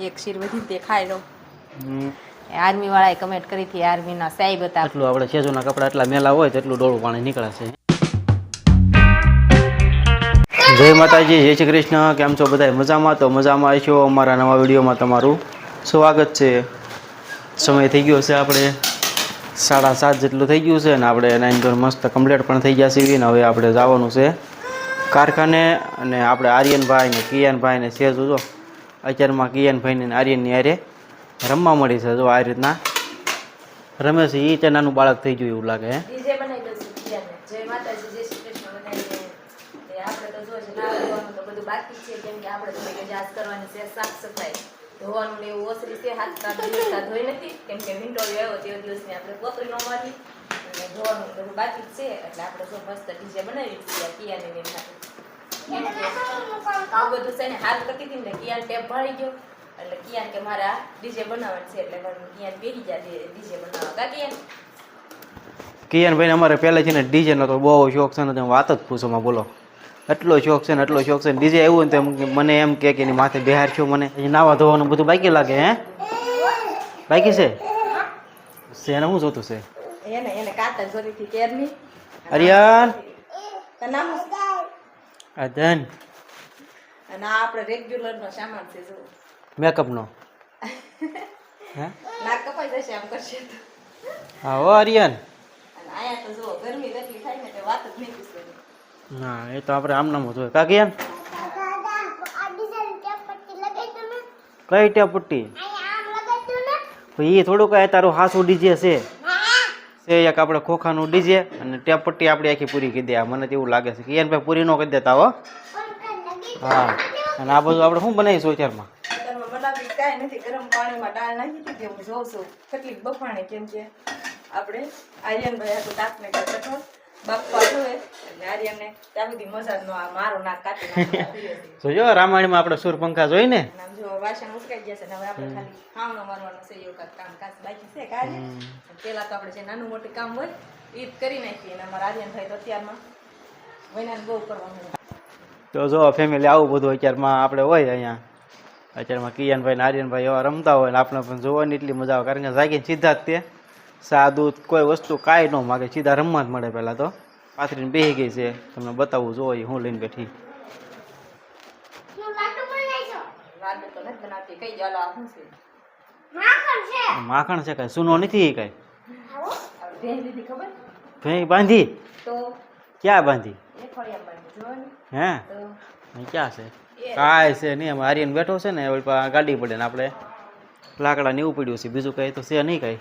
એક શીર વધી તે ખાઈ લો આર્મી વાળાએ કમેન્ટ કરી હતી આર્મીના સાહેબ હતા. એટલું આપણે સેજોના કપડા એટલા મેલા હોય તો એટલું ડોળું પાણી નીકળે છે. જય માતાજી જય શ્રી કૃષ્ણ. કેમ છો બધા મજામાં? તો મજામાં છો અમારા નવા વિડીયોમાં તમારું સ્વાગત છે. સમય થઈ ગયો છે આપણે સાડા સાત જેટલું થઈ ગયું છે ને આપણે નાઇન ધોરણ મસ્ત કમ્પ્લીટ પણ થઈ ગયા છીએ ને હવે આપણે જવાનું છે કારખાને અને આપણે આર્યનભાઈ ને કિયાનભાઈ ને સેજ જો. અત્યારમાં કિયાનભાઈ ને આર્યનની આરે રમવા મળી છે. જો આ રીતના રમે છે એ તે નાનું બાળક થઈ ગયું એવું લાગે, હે. તે તો તો બાકી છે, કેમ કે આપણે કરવાની છે, સાફ સફાઈ. ધોવાનું ને એવું ઓસરી છે, હાથ દિવસ ધોઈ નથી, કેમ કે વિન્ટોળી આવ્યો તે દિવસની આપણે પોતરી ન મારી અને ધોવાનું બધું બાકી છે, એટલે આપણે જો મસ્ત ડીજે બનાવી છીએ કિયાને ને કે આ બધું છે ને હાલ કરતી હતી ને કિયાન ટેપ ભરાઈ ગયો. એટલે કિયાન કે મારે ડીજે બનાવવાનું છે એટલે કિયાન બેસી જાય ડીજે બનાવવા. કા કિયાન? કિયાનભાઈને અમારે પહેલેથી ને તો બહુ શોખ છે ને તમે વાત જ પૂછોમાં બોલો. એટલો શોખ છે ને એટલો શોખ છે ને ડીજે એવું ને તો મને એમ કે કે એની માથે બિહાર છો મને. નાવા ધોવાનું બધું બાકી લાગે હે? બાકી છે? એને શું જોતું છે? એને એને કાતર જોરીથી કેરની. અરિયાન? નામ અધન અને આ આપણે રેગ્યુલર નો સામાન છે જો મેકઅપનો હે? ના કપાઈ જશે આમ કરશે તો. હા ઓ આર્યન. અને આયા તો જો ગરમી એટલી થાય ને તે વાત જ નહીં પૂછવાની. ના એ તો આપણે આમ નામ હતું. કાકી એમ? કઈ ટેપ પટ્ટી એ થોડું કઈ તારું હાસું ડીજે છે. છે, એક આપણે ખોખાનું ડીજે અને ટેપ પટ્ટી આપણી આખી પૂરી કરી દે મને તો એવું લાગે છે કે ભાઈ પૂરી ન કરી દેતા હો. હા, અને આ બધું આપણે શું બનાવીશું અત્યારમાં? ગરમ પાણીમાં દાળ નાખી દીધી. હું ત્યાં કાપી નાખી. રામાયણમાં આપણે સૂરપંખા જોઈ ને પેલા તો આપણે જે નાનું મોટું કામ હોય એ કરી નાખીએ. અને આર્યન આર્યનભાઈ તો અત્યારમાં વૈનાને બહુ કરવાનું તો જો ફેમિલી આવું બધું અત્યારમાં આપણે હોય અહીંયા. અત્યારમાં કિયાનભાઈ ને આર્યનભાઈ એવા રમતા હોય ને આપણે પણ જોવાની એટલી મજા આવે. કારણ કે જાગીને સીધા જ તે. દૂધ કોઈ વસ્તુ કાંઈ ન માગે સીધા રમવા જ મળે પહેલાં તો. પાથરીને બેસી ગઈ છે. તમને બતાવવું જો હું લઈને બેઠી. માખણ છે. કાંઈ? સૂનો નથી કાંઈ? ભેંસ બાંધી? ક્યાં બાંધી? એ ફળિયામાં બાંધી જો ને હે ક્યાં છે? કાંઈ છે નહીં એમાં આર્યન બેઠો છે ને પાસે ગાડી પડે ને આપણે. લાકડા ને એવું પડ્યું છે બીજું કંઈ તો છે નહીં કાંઈ.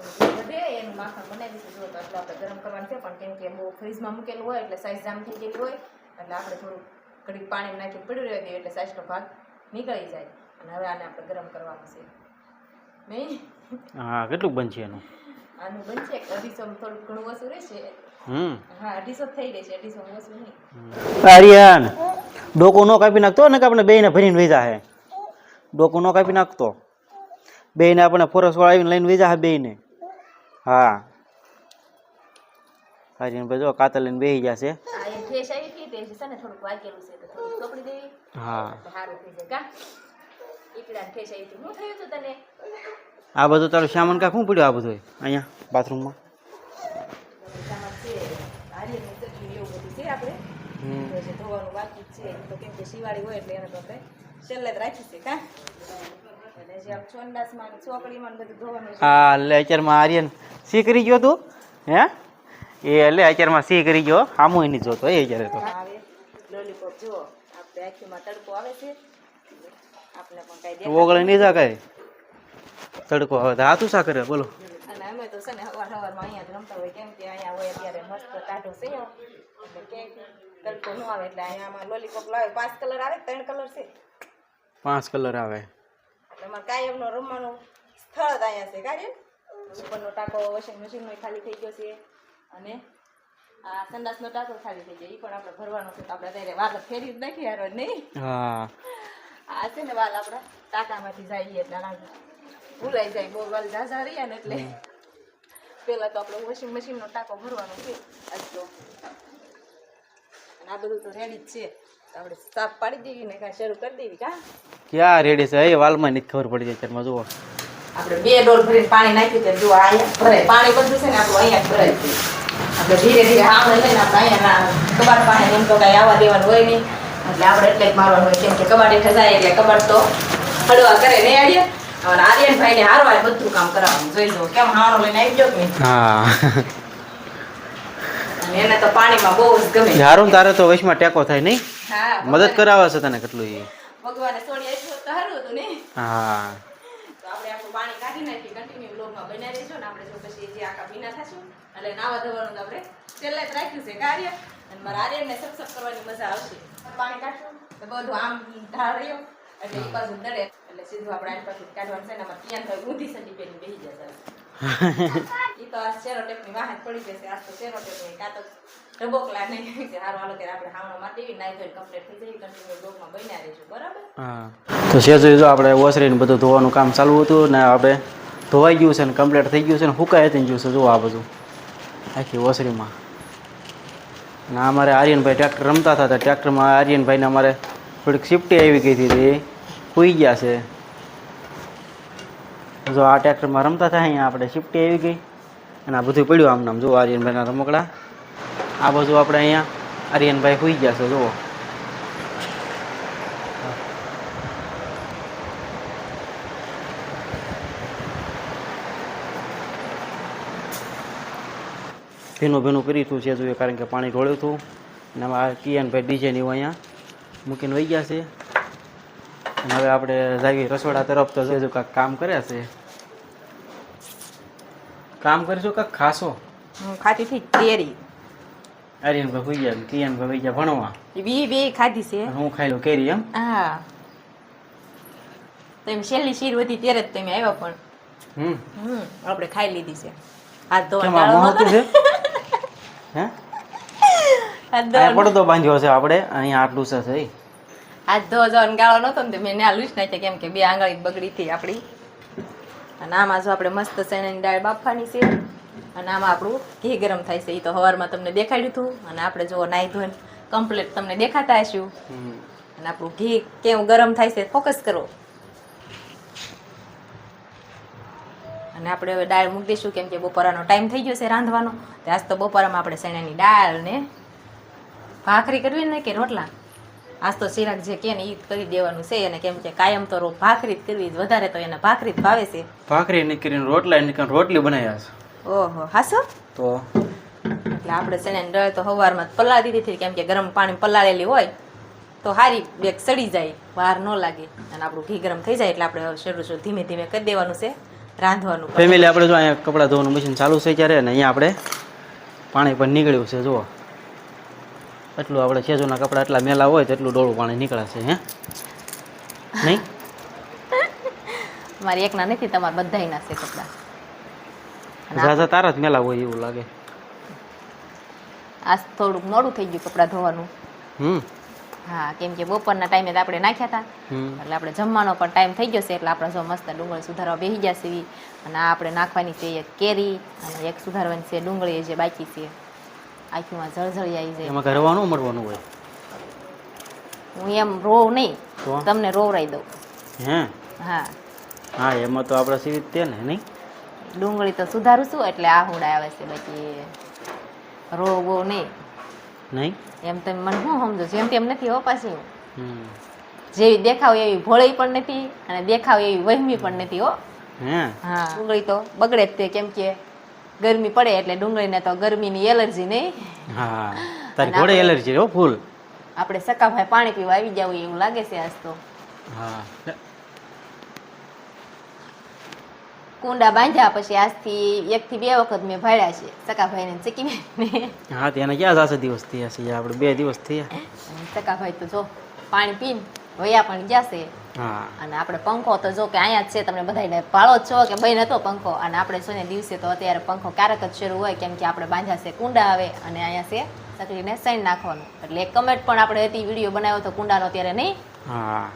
વધે એનું માખણ બનાવીશું જો તો આપણે ગરમ કરવાનું છે પણ કેમ કે બહુ ફ્રીજમાં મૂકેલું હોય એટલે સાઈઝ જામ થઈ ગયેલી હોય એટલે આપણે થોડું ઘડીક પાણી નાખી પડ્યું રહેવા દઈએ એટલે સાઈઝનો ભાગ નીકળી જાય. અને હવે આને આપણે ગરમ કરવાનું છે. નહીં હા કેટલું બનશે એનું આનું બનશે અઢીસો થોડું ઘણું ઓછું રહેશે. હા અઢીસો થઈ રહેશે અઢીસો ઓછું નહીં. આર્યન ડોકું નો કાપી નાખતો ને કે આપણે બેયને ભરીને વેજા હે. ડોકો ન કાપી નાખતો. બેયને આપણે ફોરસ વાળા આવીને લઈને વેજા હે બેયને. હા. હાજી જો કાતર લઈને બેસી જશે આ બધું તારું સામાન કાંક શું પડ્યું આ બધું અહીંયા બાથરૂમમાં. બધું ધોવાનું બાકી છે તો કેમ કે શિવાળી હોય એટલે એને તો આપણે છેલ્લે જ રાખી છે કા? હા એટલે અત્યારમાં આર્યન સી કરી ગયો તું હે? એ એટલે અત્યારમાં સી કરી ગયો. આમું એની જોતો એ અત્યારે તો. લોલીપોપ જુઓ. આપણે આખીમાં તડકો આવે છે. આપણે પણ કાંઈ ઓગળે નહીં જા કઈ. તડકો આવે તો હાથું શા કરે બોલો. અને અમે તો છે ને સવાર સવારમાં અહીંયા જ રમતા હોય કેમ કે અહીંયા હોય અત્યારે મસ્ત ટાઢો છે. એટલે કે તડકો ન આવે એટલે અહીંયા આમાં લોલીપોપ લાવે. પાંચ કલર આવે ત્રણ કલર છે? પાંચ કલર આવે. અમારે કાયમનો રમવાનું સ્થળ જ અહીંયા છે કાર્ય ઉપરનો ટાંકો વોશિંગ મશીનનો ખાલી થઈ ગયો છે. અને આ સંડાસનો ટાંકો ખાલી થઈ ગયો. એ પણ આપણે ભરવાનો છે. તો આપણે ત્યારે વાલ ફેરી જ નાખી યાર નહીં? હા. આ છે ને વાલ આપણા ટાંકામાંથી જાય એટલે ભૂલાઈ જાય. બહુ વાલ ઝાઝા રહ્યા ને એટલે પહેલાં તો આપણે વોશિંગ મશીનનો ટાંકો ભરવાનો છે. આજ તો અને આ બધું તો રેડી જ છે. આપણે સાફ પાડી દેવી ને કાં શરૂ કરી દેવી કા? ક્યાં રેડી છે? એ વાલમાં નથી ખબર પડી જાય અત્યારમાં જુઓ. આપણે બે ડોલ ભરીને પાણી નાખ્યું ત્યારે જુઓ અહીંયા ભરાય. પાણી બધું છે ને આપણું અહીંયા ભરાય છે. આપણે ધીરે ધીરે આમને લઈને આપણે અહીંયા કબાટ પાસે એમ તો કાંઈ આવવા દેવાનું હોય નહીં. એટલે આપણે એટલે જ મારવાનું હોય. કેમ કે કબાટ એટલે જાય એટલે કબાટ તો હળવા કરે. ને આડીએ અને આર્યનભાઈને હારવા બધું કામ કરાવવાનું. જોઈ લો કેમ હારો લઈને આવી ગયો કે? હા. એને તો પાણીમાં બહુ જ ગમે. હારું તારે તો વૈશમાં ટેકો થાય નહીં? મદદ કરાવે છે તને કેટલું એ ભગવાને સોડી આપ્યું તો સારું હતું ને. હા. તો આપણે આખું પાણી કાઢી નાખી કન્ટિન્યુ બ્લોગમાં બનાવી રહીશું ને આપણે જો પછી જે આખા ભીના થશું એટલે નાવા ધોવાનું આપણે છેલ્લે જ રાખ્યું છે કાર્ય. અને મારા આર્યને સબસબ કરવાની મજા આવશે. પાણી કાઢશું. તો બધું આમ ઢાળ રહ્યો. એટલે એ બાજુ ડરે એટલે સીધું આપણે આની પાછું કાઢવાનું છે ને આમાં ત્યાં તો ઊંધી સંડી પેલી બેસી જશે. ઈ તો આ સેરોટેપની વાહન પડી જશે આજ તો સેરોટેપની કાં તો રબોકલા નહીં કે હારું હાલો કે આપણે હાવણો માટે નાઈ ધોઈને કમ્પ્લીટ થઈ જાય કન્ટિન્યુ બ્લોગમાં બન્યા રહીશું બરાબર? હા. તો સેજુ જો આપણે ઓસરીને બધું ધોવાનું કામ ચાલુ હતું ને આપણે ધોવાઈ ગયું છે ને કમ્પ્લીટ થઈ ગયું છે ને હુકાય હતી ગયું છે જો આ બધું. આખી ઓસરીમાં. અને અમારે આર્યનભાઈ ટ્રેક્ટર રમતા હતા ટ્રેક્ટરમાં આર્યનભાઈને અમારે થોડીક સિફ્ટી આવી ગઈ હતી તો સૂઈ ગયા છે. જો આ ટ્રેક્ટરમાં રમતા થાય અહીંયા આપણે શિફ્ટ આવી ગઈ. અને આ બધું પડ્યું આમ નામ. જો આર્યનભાઈના રમકડા આ બધું આપણે અહીંયા આર્યનભાઈ સૂઈ ગયા છે, જુઓ. ભીનું ભીનું કરી હતું છે, જોઈએ, કારણ કે પાણી ઢોળ્યું હતું અને આ કિયાનભાઈ ડીજે ને એવું અહીંયા મૂકીને વહી ગયા છે. અને હવે આપણે જાવી રસોડા તરફ તો જોઈશું કાંઈક કામ કર્યા છે. કામ કરીશું કાંઈક ખાશો? હું ખાતી હતી કેરી. આર્યનભાઈ હોઈ ગયા કિયાનભાઈ વહી ગયા ભણવા. બી બે ખાધી છે. હું ખાઈ લઉં કેરી એમ? હા. તમે છેલ્લી શીર હતી ત્યારે જ તમે આવ્યા પણ. હમ. હમ આપણે ખાઈ લીધી છે. હાથ ધોવા આ ટાળો મોતું છે? હે? હાથ ધોવા પડદો બાંધ્યો છે આપણે અહીંયા આટલું છે થઈ હાથ ધોવા જવાનો ગાળો નતો ને મેં ના લૂસ નાખ્યા કેમ કે બે આંગળી બગડી હતી આપણી. અને આમાં જો આપણે મસ્ત ચણાની દાળ બાફવાની છે અને આમાં આપણું ઘી ગરમ થાય છે. એ તો હવારમાં તમને દેખાડ્યું હતું અને આપણે જો નાહી ધોઈને કમ્પ્લીટ તમને દેખાતા હશું. અને આપણું ઘી કેવું ગરમ થાય છે ફોકસ કરો. અને આપણે હવે દાળ મૂકી દઈશું કેમ કે બપોરાનો ટાઈમ થઈ ગયો છે રાંધવાનો. તો આજ તો બપોરામાં આપણે ચણાની દાળ ને ભાખરી કરવી ને કે રોટલા? આજ તો શિરાક જે કે ને એ કરી દેવાનું છે અને કેમ કે કાયમ તો રો- ભાખરી જ કરવી વધારે તો એને ભાખરી જ ભાવે છે. ભાખરી નીકળીને રોટલા નીકળીને રોટલી બનાવ્યા છે. ઓહો હાસો? તો? એટલે આપણે ચણાની દાળ તો સવારમાં જ પલાળી દીધી હતી કેમ કે ગરમ પાણી પલાળેલી હોય તો સારી બેગ સડી જાય વાર ન લાગે. અને આપણું ઘી ગરમ થઈ જાય એટલે આપણે શરૂ શરૂ ધીમે ધીમે કરી દેવાનું છે રાંધવાનું. ફેમિલી આપણે જો અહીંયા કપડાં ધોવાનું મશીન ચાલુ છે ત્યારે અને અહીંયા આપણે પાણી પણ નીકળ્યું છે જુઓ. એટલું આપણે છેજુના કપડાં એટલા મેલા હોય તો એટલું ડોળું પાણી નીકળાશે હે? નહીં? મારી એકના નથી તમારા બધાયના છે કપડાં. આ- ઝાઝા તારા જ મેલા હોય એવું લાગે. આજ થોડુંક મોડું થઈ ગયું કપડાં ધોવાનું. હમ. હા કેમ કે બપોરના ટાઈમે આપણે નાખ્યા હતા. એટલે આપણે જમવાનો પણ ટાઈમ થઈ ગયો છે એટલે આપણે જો મસ્ત ડુંગળી સુધારવા બેસી ગયા છીએ અને આ આપણે નાખવાની છે એક કેરી અને એક સુધારવાની છે ડુંગળી જે બાકી છે. આખીમાં જળઝળી આવી જાય. એમાં ઘરવાનું મળવાનું હોય. હું એમ રોવ નહીં તો? તમને રોવરાઈ દઉં. હે? હા. હા એમાં તો આપણે સીવી જ તે ને નહીં? ડુંગળી તો સુધારું છું એટલે આ હુડા આવે છે બાકી રોવ બહુ નહીં. નહીં? એમ તમે મને શું સમજો જેમ તેમ નથી હો પાછી. હું. હમ. જેવી દેખાવ એવી ભોળી પણ નથી અને દેખાવ એવી વહેમી પણ નથી હો. હે? હા. ડુંગળી તો બગડે જ તે કેમ કે ગરમી પડે એટલે ડુંગળીને તો ગરમીની એલર્જી નહીં. હા તારી ઘોડે એલર્જી હો ફૂલ. આપણે સકાભાઈ પાણી પીવા આવી જાવ એવું લાગે છે આજ તો. હા. કુંડા બાંધ્યા પછી આજથી એક થી બે વખત મેં ભાડ્યા છે સકાભાઈને ચીકી હા તેને ક્યાં જાશે દિવસ થયા છે? આપણે બે દિવસ થયા. સકાભાઈ તો જો પાણી પીને વયા પણ ગયા છે. હા અને આપણે પંખો તો જો કે અહીંયા જ છે તમને બધાને ભાળો છો કે ભાઈ નતો પંખો. અને આપણે છો ને દિવસે તો અત્યારે પંખો ક્યારેક જ શરૂ હોય કેમ કે આપણે બાંધ્યા છે કુંડા આવે અને અહીંયા છે સકડીને સૈન નાખવાનું. એટલે એક કમેન્ટ પણ આપણે હતી વીડિયો બનાવ્યો તો કુંડાનો ત્યારે નહીં?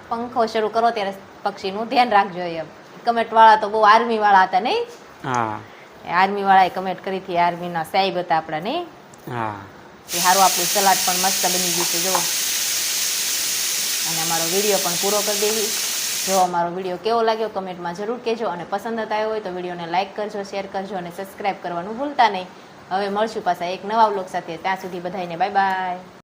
પંખો શરૂ કરો ત્યારે પક્ષીનું ધ્યાન રાખજો એમ. કમેન્ટ વાળા તો બહુ આર્મી વાળા હતા નહીં? આર્મી વાળાએ કમેન્ટ કરી હતી આર્મીના સાહેબ હતા આપણા નહીં? હા. એ સારું આપણું સલાડ પણ મસ્ત બની ગયું છે જો અને અમારો વીડિયો પણ પૂરો કરી દેવી. જો અમારો વીડિયો કેવો લાગ્યો કમેન્ટમાં જરૂર કહેજો અને પસંદ આવ્યો હોય તો વિડીયોને લાઇક કરજો, શેર કરજો અને સબસ્ક્રાઈબ કરવાનું ભૂલતા નહીં. હવે મળશું પાછા એક નવા વ્લોગ સાથે. ત્યાં સુધી બધાને બાય બાય.